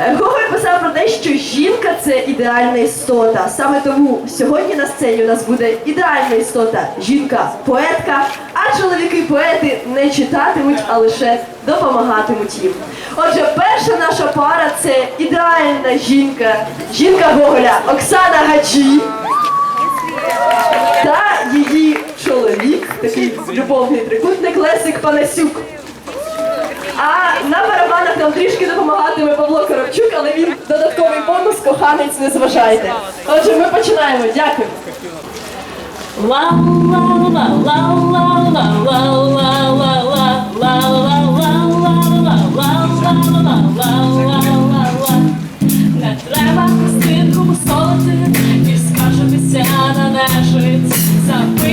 Е, Гоголь писав про те, що жінка це ідеальна істота. Саме тому сьогодні на сцені у нас буде ідеальна істота жінка-поетка, а чоловіки-поети не читатимуть, а лише допомагатимуть їм. Отже, перша наша пара це ідеальна жінка, жінка Гоголя Оксана Гаджі та її чоловік, такий любовний трикутник Лесик Панасюк. А на барабанах нам трішки допомагатиме Павло Коробчук, але він додатковий бонус, коханець, не зважайте. Отже, ми починаємо. Дякую. Не треба хустинку солити і скаржитися на нежить. Забий,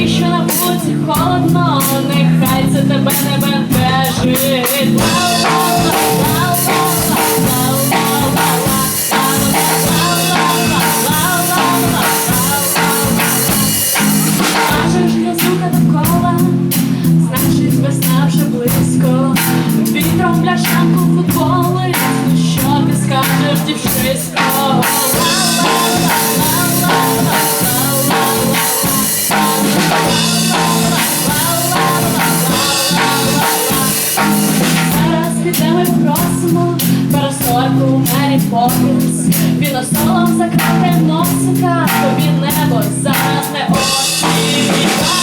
що на вулиці холодно, нехай це тебе не бентежить. Парасольку фокус Поппінс. Віносолом закрити носика, тобі небо зараз не очі.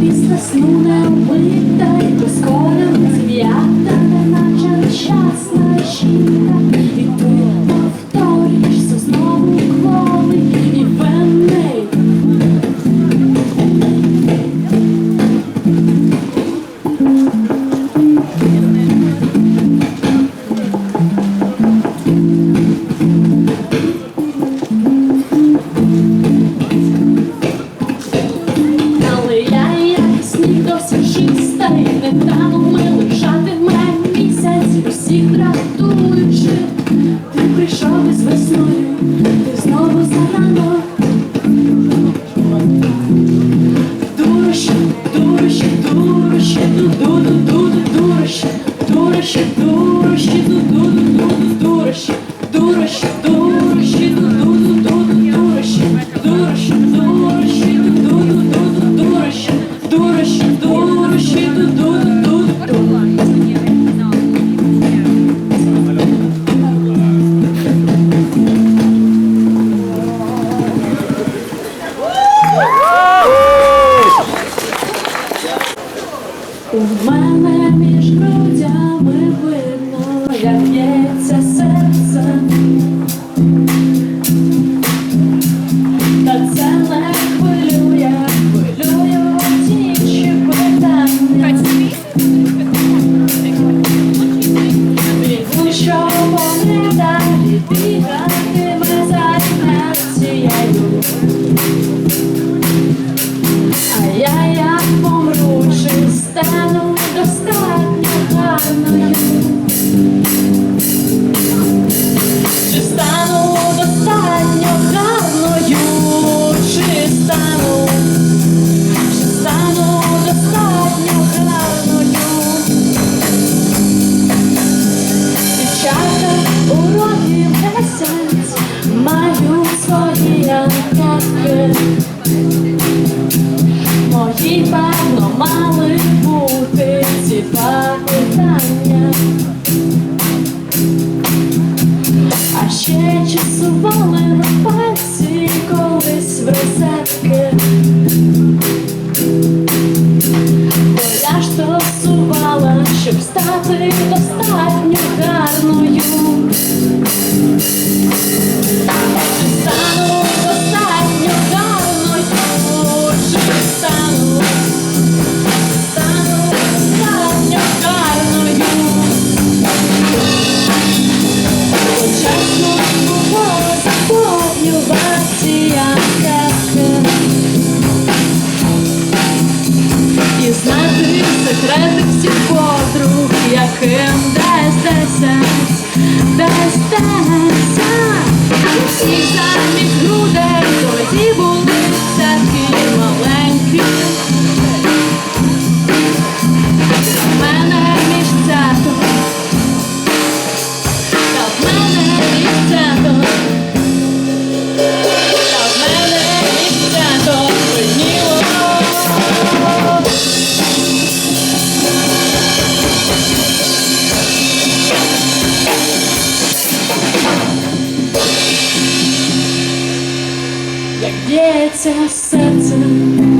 після сну не вбита, і прискорена зв'ята, неначе нещасна жінка. Чиста і не тану ми лишатиме місяць усіх дратуючи. Ти прийшов із весною, ти знову зарано. Дурощі, дурощі, ду-ду-ду, ду-ду, дурощі, дурощі, дурощі, ду-ду-ду, ду-ду, дурощі, мали бути ці а ще часували на пальці колись в розетки. Поля ж щоб стати достатньо гарною. Стану Всіх замість грудей тоді були Yeah, it's a center.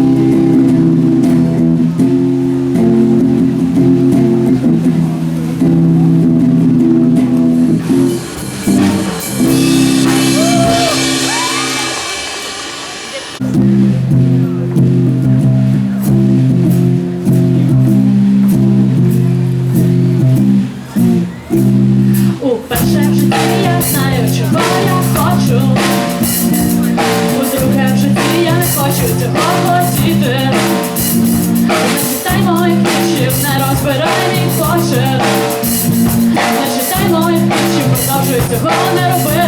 Збирай мій плаче Не читай моїх чи продовжуй цього не робити.